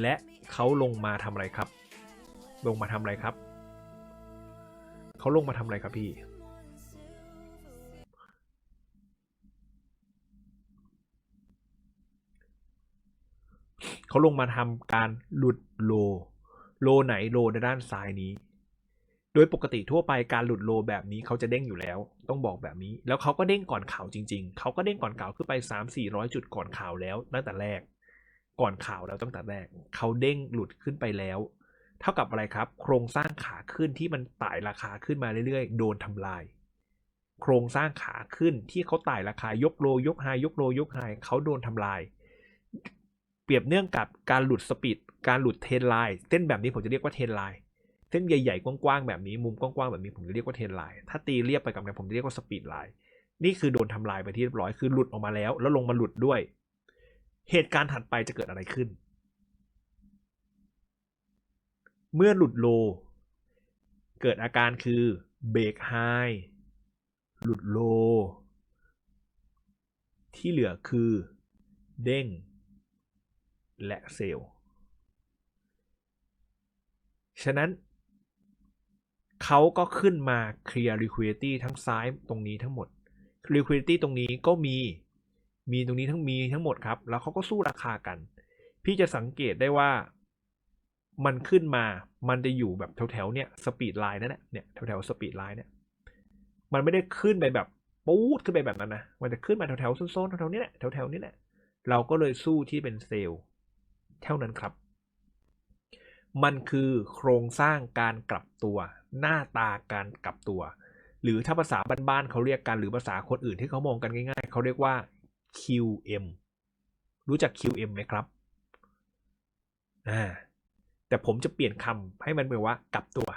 และเขาลงมาทำอะไรครับ ลงมาทำอะไรครับ เขาลงมาทำอะไรครับพี่ เขาลงมาทำการหลุดโล โลไหนโลในด้านซ้ายนี้ โดยปกติทั่วไปการหลุดโลแบบนี้เขาจะเด้งอยู่แล้ว ต้องบอกแบบนี้ แล้วเขาก็เด้งก่อนข่าวจริง ๆ เขาก็เด้งก่อนข่าวขึ้นไป 3 4 0 0 จุดก่อนข่าวแล้วตั้งแต่แรก ก่อนข่าวแล้วตั้งแต่แรกเขาเด้งหลุดขึ้นไปแล้ว เท่ากับอะไรครับ โครงสร้างขาขึ้นที่มันไต่ราคาขึ้นมาเรื่อยๆ โดนทำลาย โครงสร้างขาขึ้นที่เขาไต่ราคายกโลยกไฮยกโลยกไฮเขาโดนทำลาย เปรียบเนื่องกับการหลุดสปีดการหลุดเทนไลน์เส้นแบบนี้ผมจะเรียกว่าเทนไลน์เส้นใหญ่ๆ กว้างๆ แบบนี้มุมกว้างๆ แบบนี้ผมจะเรียกว่าเทนไลน์ถ้าตีเรียบไปกับนั้นผมจะเรียกว่าสปีดไลน์นี่คือโดนทำลายไปที่เรียบร้อยคือหลุดออกมาแล้ว แล้วลงมาหลุดด้วย เหตุการณ์ถัดไปจะเกิดอะไรขึ้น เมื่อหลุดโล เกิดอาการคือเบรกไฮหลุดโล ที่เหลือคือเด้ง และเซลล์ ฉะนั้นเขาก็ขึ้นมาเคลียร์ liquidity ทั้งซ้ายตรงนี้ทั้งหมด liquidity ตรงนี้ก็มี มีตรงนี้ทั้งมีทั้งหมดครับ แล้วเขาก็สู้ราคากัน พี่จะสังเกตได้ว่ามันขึ้นมา มันจะอยู่แบบแถวๆเนี่ยสปีดไลน์นั่นแหละเนี่ยแถวๆสปีดไลน์เนี่ยมันไม่ได้ขึ้นไปแบบปูดขึ้นไปแบบนั้นนะ มันจะขึ้นมาแถวๆโซนๆแถวๆนี้แหละแถวๆนี้แหละ เราก็เลยสู้ที่เป็นเซลล์เท่านั้นครับ มันคือโครงสร้างการกลับตัว หน้าตาการกลับตัว หรือถ้าภาษาบ้านๆเขาเรียกกันหรือภาษาคนอื่นที่เขามองกันง่าย ๆ เขาเรียกว่า QM รู้จัก QM ไหมครับอ่าแต่ผมจะเปลี่ยนคำให้มันเป็นว่ากลับตัว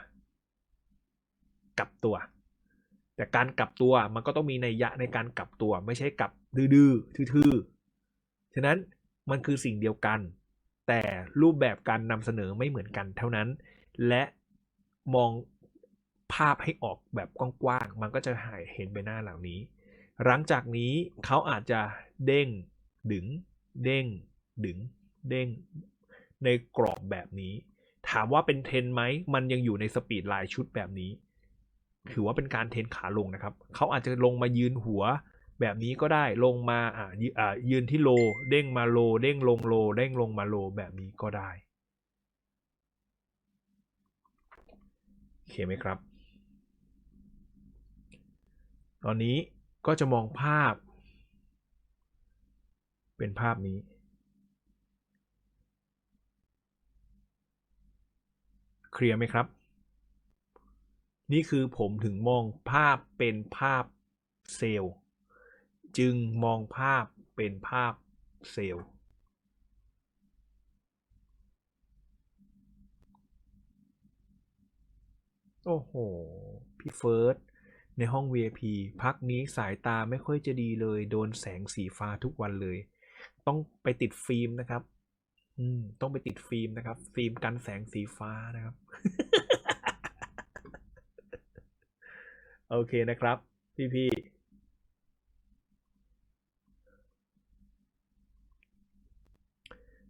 กลับตัว แต่การกลับตัวมันก็ต้องมีนัยยะในการกลับตัวไม่ใช่กลับดื้อๆทื่อๆฉะนั้นมันคือสิ่งเดียวกัน แต่รูปแบบการนำเสนอไม่เหมือนกันเท่านั้น และมองภาพให้ออกแบบกว้างๆมันก็จะหายเห็นใบหน้าเหล่านี้ หลังจากนี้เขาอาจจะ เด้ง ดึง เด้ง ดึง เด้ง ในกรอบแบบนี้ ถามว่าเป็นเทรนไหม มันยังอยู่ในสปีดไลน์ชุดแบบนี้ ถือว่าเป็นการเทรนขาลงนะครับ เขาอาจจะลงมายืนหัวแบบนี้ก็ได้ลงมาอ่ายืนที่โล เด้งมาโล เด้งลงโล เด้งลงมาโลแบบนี้ก็ได้โอเคไหมครับ ตอนนี้ก็จะมองภาพ เป็นภาพนี้ เคลียร์ไหมครับ นี่คือผมถึงมองภาพเป็นภาพเซลล์ จึงมองภาพเป็นภาพเซลล์ โอ้โห พี่เฟิร์สในห้อง VIP พักนี้สายตาไม่ค่อยจะดีเลย โดนแสงสีฟ้าทุกวันเลย ต้องไปติดฟิล์มนะครับ อืม ต้องไปติดฟิล์มนะครับ ฟิล์มกันแสงสีฟ้านะครับ โอเคนะครับ พี่ๆ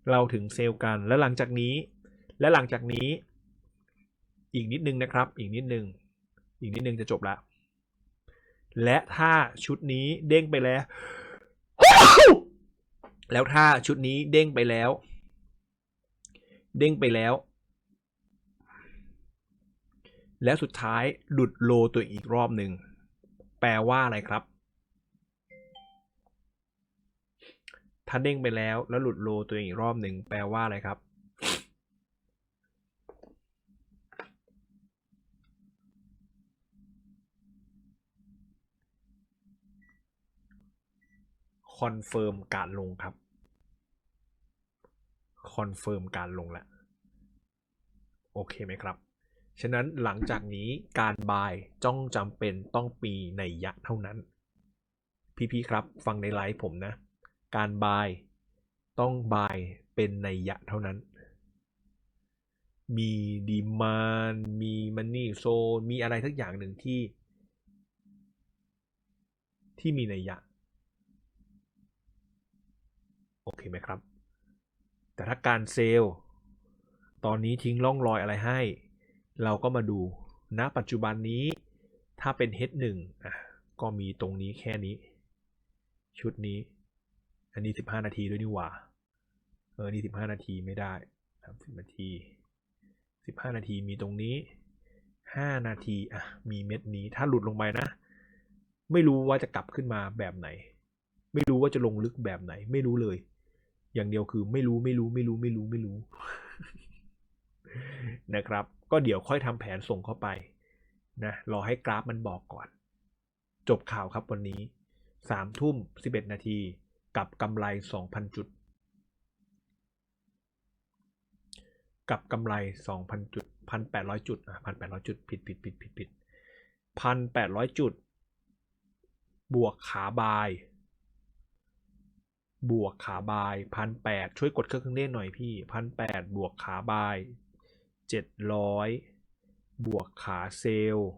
เราถึงเซลล์กัน แล้วหลังจากนี้ และหลังจากนี้ อีกนิดนึงนะครับ อีกนิดนึง อีกนิดนึงจะจบละ และถ้าชุดนี้เด้งไปแล้ว แล้วถ้าชุดนี้เด้งไปแล้ว เด้งไปแล้ว แล้วสุดท้ายหลุดโลตัวอีกรอบหนึ่ง แปลว่าอะไรครับ ถ้าเด้งไปแล้วแล้วหลุดโลตัวเองอีกรอบหนึ่งแปลว่าอะไรครับ คอนเฟิร์มการลงครับ คอนเฟิร์มการลงแล้ว โอเคไหมครับ ฉะนั้นหลังจากนี้การบายจ้องจำเป็นต้องปีในยะเท่านั้น พี่ๆครับ ฟังในไลฟ์ผมนะ การบายต้องบายเป็นในยะเท่านั้น มีดีมานมีมันนี่โซนมีอะไรทักอย่างหนึ่งที่ ที่มีในยยะ โอเคไหมครับ แต่ถ้าการเซลล์ตอนนี้ทิ้งร่องรอยอะไรให้ เราก็มาดูณปัจจุบันนี้ถ้าเป็น H1 อะก็มีตรงนี้แค่นี้ ชุดนี้ อันนี้ 15 นาทีด้วยนี่หว่าเออนี่15 นาทีไม่ได้30นาที 15 นาทีมีตรงนี้ 5 นาทีอะมีเม็ดนี้ถ้าหลุดลงไปนะ ไม่รู้ว่าจะกลับขึ้นมาแบบไหน ไม่รู้ว่าจะลงลึกแบบไหน ไม่รู้เลย อย่างเดียวคือไม่รู้ไม่รู้ไม่รู้ไม่รู้ไม่รู้ นะครับ ก็เดี๋ยวค่อยทำแผนส่งเข้าไปนะรอให้กราฟมันบอกก่อน จบข่าวครับวันนี้สามทุ่มสิบเอ็ดนาทีกับกำไรสองพันจุด กับกำไรสองพันจุดพันแปดร้อยจุดอะพันแปดร้อยจุดผิดผิดผิดผิดผิดพันแปดร้อยจุด บวกขาบาย บวกขาบายพันแปดช่วยกดเครื่องเครื่องเล่นหน่อยพี่พันแปดบวกขาบายเจ็ดร้อยบวกขาเซลล์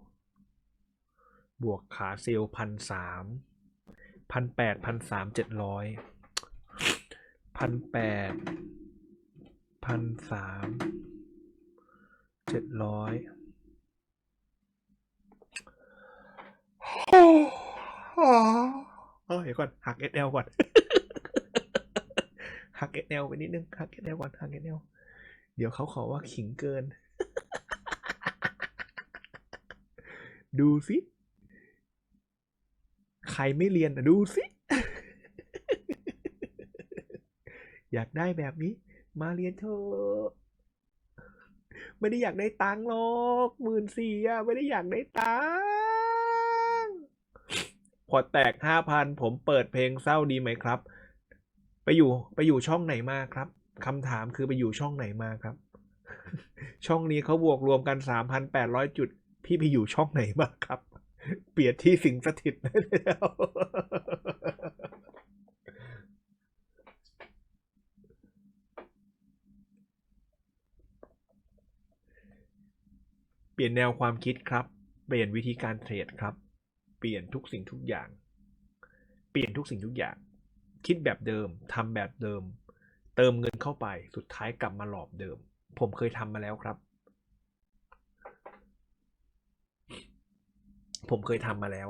บวกขาเซลล์พันสามพันแปดพันสามเจ็ดร้อยพันแปดพันสามเจ็ดร้อยเออเดี๋ยวก่อน หัก SL ก่อน หัก SL ไปนิดนึงหัก SL ก่อนหัก SL เดี๋ยวเขาขอว่าขิงเกิน ดูสิใครไม่เรียนอะดูสิ อยากได้แบบนี้ มาเรียนเถอะไม่ได้อยากได้ตังค์หรอกหมื่นสี่อะไม่ได้อยากได้ตังค์พอแตกห้าพันผมเปิดเพลงเศร้าดีไหมครับ ไปอยู่ไปอยู่ช่องไหนมาครับคำถามคือไปอยู่ช่องไหนมาครับ ช่องนี้เขาบวกรวมกันสามพันแปดร้อยจุด พี่ไปอยู่ช่องไหนมาครับ เปลี่ยนที่สิงสถิตได้แล้วเปลี่ยนแนวความคิดครับ เปลี่ยนวิธีการเทรดครับ เปลี่ยนทุกสิ่งทุกอย่าง เปลี่ยนทุกสิ่งทุกอย่าง คิดแบบเดิมทำแบบเดิม เติมเงินเข้าไปสุดท้ายกลับมาหลอบเดิม ผมเคยทำมาแล้วครับ ผมเคยทำมาแล้ว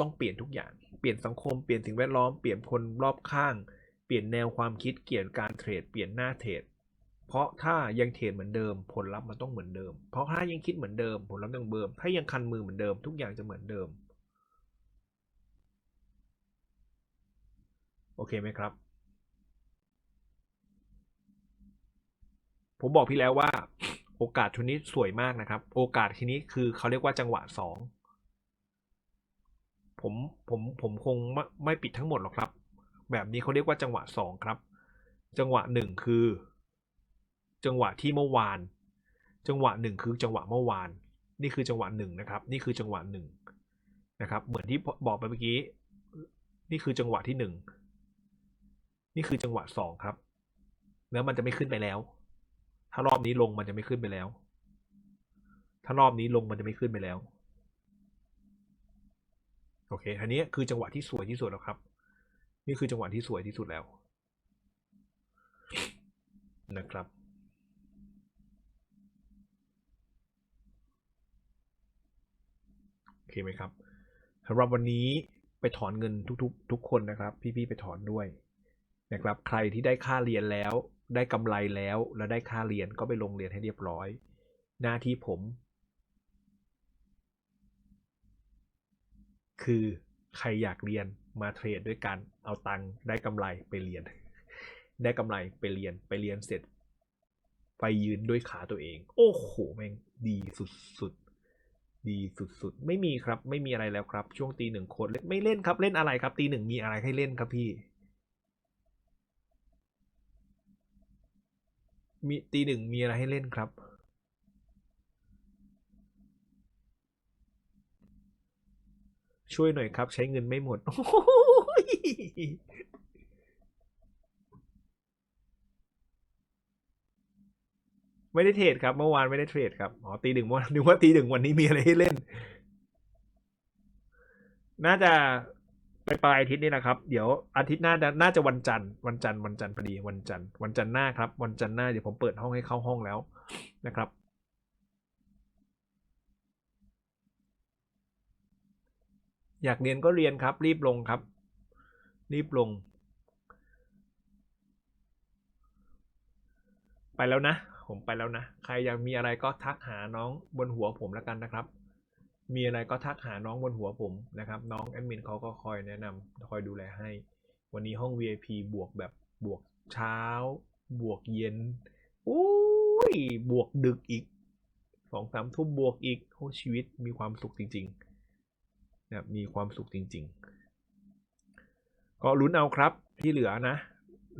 ต้องเปลี่ยนทุกอย่างเปลี่ยนสังคมเปลี่ยนสิ่งแวดล้อมเปลี่ยนคนรอบข้าง เปลี่ยนแนวความคิดเปลี่ยนการเทรดเปลี่ยนหน้าเทรดเพราะถ้ายังเทรดเหมือนเดิม ผลลัพธ์มันต้องเหมือนเดิม เพราะถ้ายังคิดเหมือนเดิม ผลลัพธ์ต้องเหมือนเดิม ถ้ายังคันมือเหมือนเดิม ทุกอย่างจะเหมือนเดิม โอเคไหมครับ ผมบอกพี่แล้วว่า โอกาสชุดนี้สวยมากนะครับ โอกาสทีนี้คือเขาเรียกว่าจังหวะสองผมผมผมคงไม่ไม่ปิดทั้งหมดหรอกครับ แบบนี้เขาเรียกว่าจังหวะสองครับ จังหวะหนึ่งคือ จังหวะที่เมื่อวาน จังหวะหนึ่งคือจังหวะเมื่อวาน นี่คือจังหวะหนึ่งนะครับ นี่คือจังหวะหนึ่งนะครับ เหมือนที่บอกไปเมื่อกี้ นี่คือจังหวะที่หนึ่ง นี่คือจังหวะสองครับ แล้วมันจะไม่ขึ้นไปแล้ว ถ้ารอบนี้ลงมันจะไม่ขึ้นไปแล้ว ถ้ารอบนี้ลงมันจะไม่ขึ้นไปแล้ว โอเคอันนี้คือจังหวะที่สวยที่สุดแล้วครับ นี่คือจังหวะที่สวยที่สุดแล้วนะครับโอเคไหมครับสำหรับวันนี้ไปถอนเงินทุกๆ ทุกคนนะครับ พี่ๆไปถอนด้วย นะครับใครที่ได้ค่าเรียนแล้ว ได้กำไรแล้ว แล้วได้ค่าเรียนก็ไปลงเรียนให้เรียบร้อย หน้าที่ผม คือใครอยากเรียนมาเทรดด้วยกันเอาตังค์ได้กำไรไปเรียน ได้กำไรไปเรียนไปเรียนเสร็จ ไปยืนด้วยขาตัวเอง โอ้โหแม่งดีสุดๆดีสุดๆ ไม่มีครับ ไม่มีอะไรแล้วครับ ช่วงตีหนึ่งโคตรเล่นไม่เล่นครับเล่นอะไรครับตีหนึ่งมีอะไรให้เล่นครับพี่ มีตีหนึ่งมีอะไรให้เล่นครับ ช่วยหน่อยครับ ใช้เงินไม่หมด ไม่ได้เทรดครับ เมื่อวานไม่ได้เทรดครับอ๋อตีหนึ่งวันนึกว่าตีหนึ่งวันนี้มีอะไรให้เล่น น่าจะ ปลายๆอาทิตย์นี้นะครับ เดี๋ยวอาทิตย์หน้าน่าจะวันจันทร์วันจันทร์วันจันทร์พอดีวันจันทร์วันจันทร์หน้าครับ วันจันทร์หน้าเดี๋ยวผมเปิดห้องให้เข้าห้องแล้วนะครับ อยากเรียนก็เรียนครับ รีบลงครับ รีบลง ไปแล้วนะ ผมไปแล้วนะ ใครอยากมีอะไรก็ทักหาน้องบนหัวผมแล้วกันนะครับ มีอะไรก็ทักหาน้องบนหัวผมนะครับ น้องแอดมินเขาก็คอยแนะนำคอยดูแลให้ วันนี้ห้อง VIP บวกแบบบวกเช้า บวกเย็นอุ้ยบวกดึกอีกสองสามทุ่มบวกอีกโอ้ชีวิตมีความสุขจริงๆนะมีความสุขจริง ๆ ก็ลุ้นเอาครับที่เหลือนะ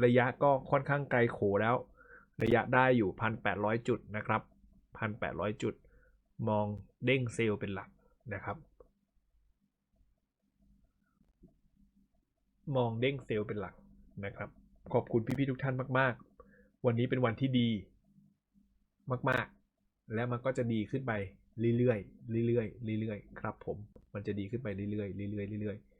ระยะก็ค่อนข้างไกลโขแล้ว ระยะได้อยู่ 1,800 จุดนะครับ 1,800 จุด มองเด้งเซลล์เป็นหลัก นะครับ มองเด้งเซลล์เป็นหลักนะครับ ขอบคุณพี่ๆทุกท่านมากๆ วันนี้เป็นวันที่ดีมากๆ และมันก็จะดีขึ้นไปเรื่อยๆเรื่อยๆเรื่อยๆครับผม มันจะดีขึ้นไปเรื่อยๆเรื่อยๆเรื่อยๆ